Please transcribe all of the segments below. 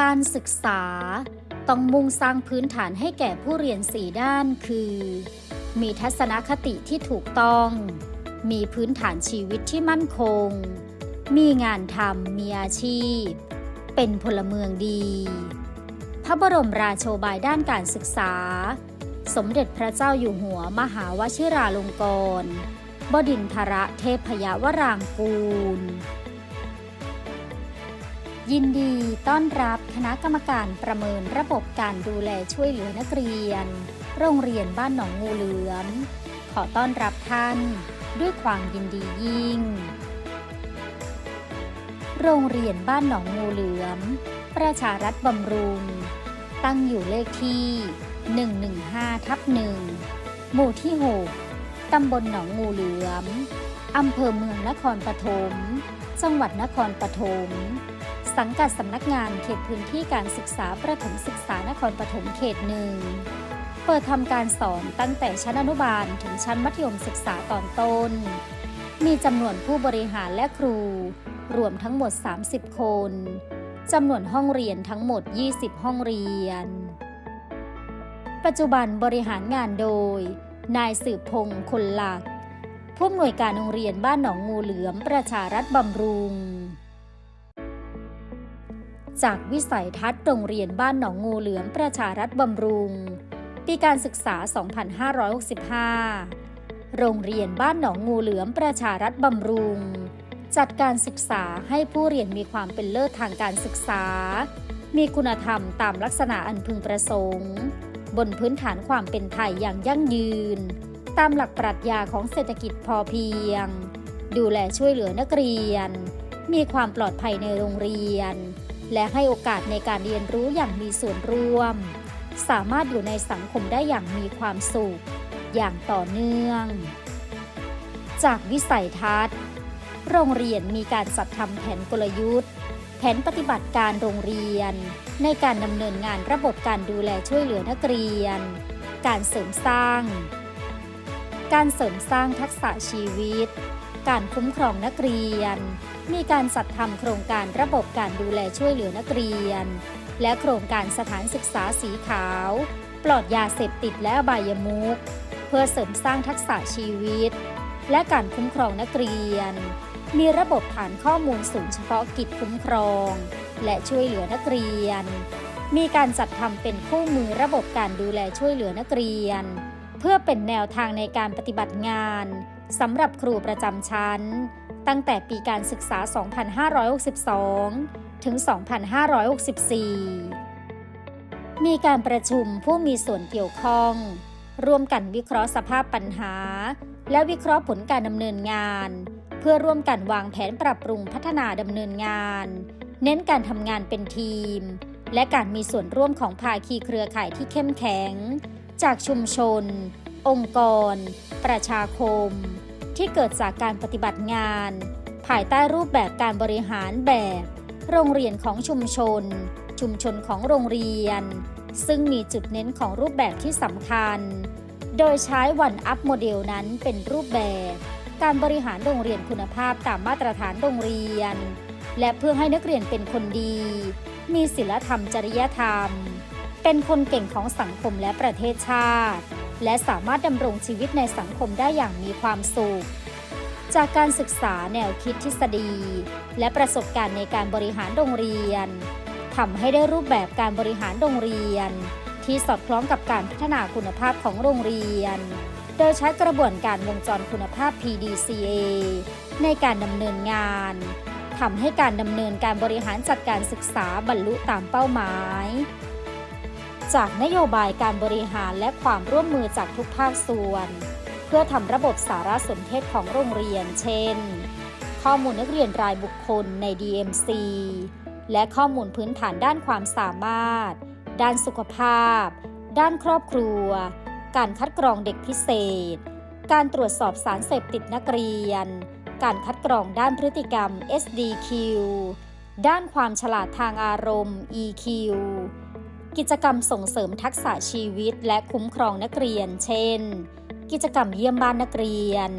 การศึกษา ต้องมุ่งสร้างพื้นฐานให้แก่ผู้เรียนสี่ด้านคือ มีทัศนคติที่ถูกต้อง มีพื้นฐานชีวิตที่มั่นคง มีงานทำมีอาชีพ เป็นพลเมืองดี พระบรมราโชบายด้านการศึกษา สมเด็จพระเจ้าอยู่หัวมหาวชิราลงกรณบดินทรเทพยวรางกูล ยินดีต้อนรับคณะกรรมการประเมินระบบการดูแลช่วยเหลือนักเรียน โรงเรียนบ้านหนองงูเหลือม ขอต้อนรับท่าน ด้วยความยินดียิ่ง โรงเรียนบ้านหนองงูเหลือม ประชารัฐบำรุง ตั้งอยู่เลขที่ 115ทับ1หมู่ที่ 6 ตำบลหนองงูเหลือม อำเภอเมืองนครปฐม จังหวัดนครปฐม สังกัดสำนักงานเขตพื้นที่การศึกษาประถมศึกษานครปฐมเขตหนึ่งเปิดทำการสอนตั้งแต่ชั้นอนุบาลถึงชั้นมัธยมศึกษาตอนต้น มีจำนวนผู้บริหารและครู รวมทั้งหมด 30 คนจำนวนห้องเรียนทั้งหมด 20 ห้องเรียน ปัจจุบันบริหารงานโดย นายสืบพงศ์คนหลัก ผู้อำนวยการโรงเรียนบ้านหนองงูเหลือมประชารัฐบำรุง จากวิสัยทัศน์โรงเรียนบ้านหนองงูเหลือมประชารัฐบำรุง ปีการศึกษา 2565 โรงเรียนบ้านหนองงูเหลือมประชารัฐบำรุง จัดการศึกษาให้ผู้เรียนมีความเป็นเลิศทางการศึกษา มีคุณธรรมตามลักษณะอันพึงประสงค์ บนพื้นฐานความเป็นไทยอย่างยั่งยืน ตามหลักปรัชญาของเศรษฐกิจพอเพียง ดูแลช่วยเหลือนักเรียน มีความปลอดภัยในโรงเรียน และให้โอกาสในการเรียนรู้อย่างมีส่วนร่วม สามารถอยู่ในสังคมได้อย่างมีความสุข อย่างต่อเนื่อง จากวิสัยทัศน์ โรงเรียนมีการจัดทำแผนกลยุทธ์ แผนปฏิบัติการโรงเรียน ในการดำเนินงานระบบการดูแลช่วยเหลือนักเรียน การเสริมสร้าง การเสริมสร้างทักษะชีวิต การคุ้มครองนักเรียน มีการจัดทำโครงการระบบการดูแลช่วยเหลือนักเรียน และโครงการสถานศึกษาสีขาว ปลอดยาเสพติดและบายมุขเพื่อเสริมสร้างทักษะชีวิต และการคุ้มครองนักเรียน มีระบบฐานข้อมูลศูนย์เฉพาะกิจคุ้มครอง และช่วยเหลือนักเรียน มีการจัดทำเป็นคู่มือระบบการดูแลช่วยเหลือนักเรียน เพื่อเป็นแนวทางในการปฏิบัติงานสำหรับครูประจำชั้น ตั้งแต่ปีการศึกษา 2562 ถึง 2564 มีการประชุมผู้มีส่วนเกี่ยวข้อง ร่วมกันวิเคราะห์สภาพปัญหา และวิเคราะห์ผลการดำเนินงาน เพื่อร่วมกันวางแผนปรับปรุงพัฒนาดำเนินงาน เน้นการทำงานเป็นทีม และการมีส่วนร่วมของภาคีเครือข่ายที่เข้มแข็ง จากชุมชน องค์กร ประชาคม ที่เกิดจากการปฏิบัติงาน ภายใต้รูปแบบการบริหารแบบ โรงเรียนของชุมชน ชุมชนของโรงเรียน ซึ่งมีจุดเน้นของรูปแบบที่สำคัญ โดยใช้วันอัพโมเดลนั้นเป็นรูปแบบ การบริหารโรงเรียนคุณภาพตามมาตรฐานโรงเรียน และเพื่อให้นักเรียนเป็นคนดี มีศีลธรรมจริยธรรม เป็นคนเก่งของสังคมและประเทศชาติ และสามารถดำรงชีวิตในสังคมได้อย่างมีความสุข จากการศึกษาแนวคิดทฤษฎี และประสบการณ์ในการบริหารโรงเรียนทำให้ได้รูปแบบการบริหารโรงเรียน ที่สอดคล้องกับการพัฒนาคุณภาพของโรงเรียน โดยใช้กระบวนการวงจรคุณภาพ PDCA ในการดำเนินงานทำให้การดำเนินการบริหารจัดการศึกษาบรรลุตามเป้าหมาย จากนโยบายการบริหารและความร่วมมือจากทุกภาคส่วน เพื่อทำระบบสารสนเทศของโรงเรียน เช่น ข้อมูลนักเรียนรายบุคคลใน DMC และข้อมูลพื้นฐานด้านความสามารถ ด้านสุขภาพ ด้านครอบครัว การคัดกรองเด็กพิเศษ การตรวจสอบสารเสพติดนักเรียน การคัดกรองด้านพฤติกรรม SDQ ด้านความฉลาดทางอารมณ์ EQ กิจกรรมส่งเสริมทักษะชีวิตและคุ้มครองนักเรียน เช่น กิจกรรมเยี่ยมบ้านนักเรียน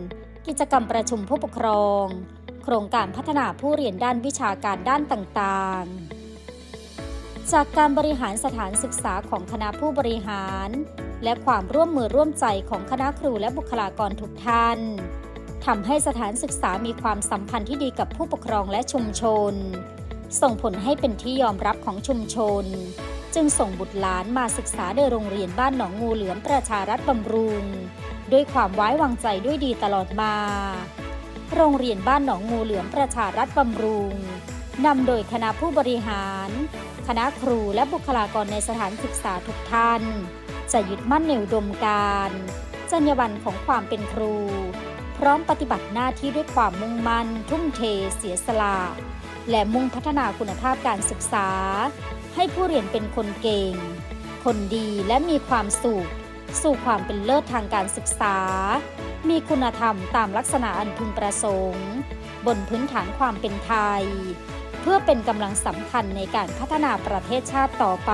กิจกรรมประชุมผู้ปกครอง โครงการพัฒนาผู้เรียนด้านวิชาการด้านต่างๆ จากการบริหารสถานศึกษาของคณะผู้บริหาร และความร่วมมือร่วมใจของคณะครูและบุคลากรทุกท่านทำให้สถานศึกษามีความสัมพันธ์ที่ดีกับผู้ปกครองและชุมชน ส่งผลให้เป็นที่ยอมรับของชุมชน จึงส่งบุตรหลานมาศึกษาในโรงเรียนบ้านหนองงูเหลือมประชารัฐบำรุง ด้วยความไว้วางใจด้วยดีตลอดมา โรงเรียนบ้านหนองงูเหลือมประชารัฐบำรุงนำโดยคณะผู้บริหาร คณะครูและบุคลากรในสถานศึกษาทุกท่าน จะยึดมั่นในอุดมการจรรยาบรรณของความเป็นครู พร้อมปฏิบัติหน้าที่ด้วยความมุ่งมั่น ทุ่มเท เสียสละ และมุ่งพัฒนาคุณภาพการศึกษา ให้ผู้เรียนเป็นคนเก่ง คนดีและมีความสุข สู่ความเป็นเลิศทางการศึกษา มีคุณธรรมตามลักษณะอันพึงประสงค์ บนพื้นฐานความเป็นไทย เพื่อเป็นกำลังสำคัญในการพัฒนาประเทศชาติต่อไป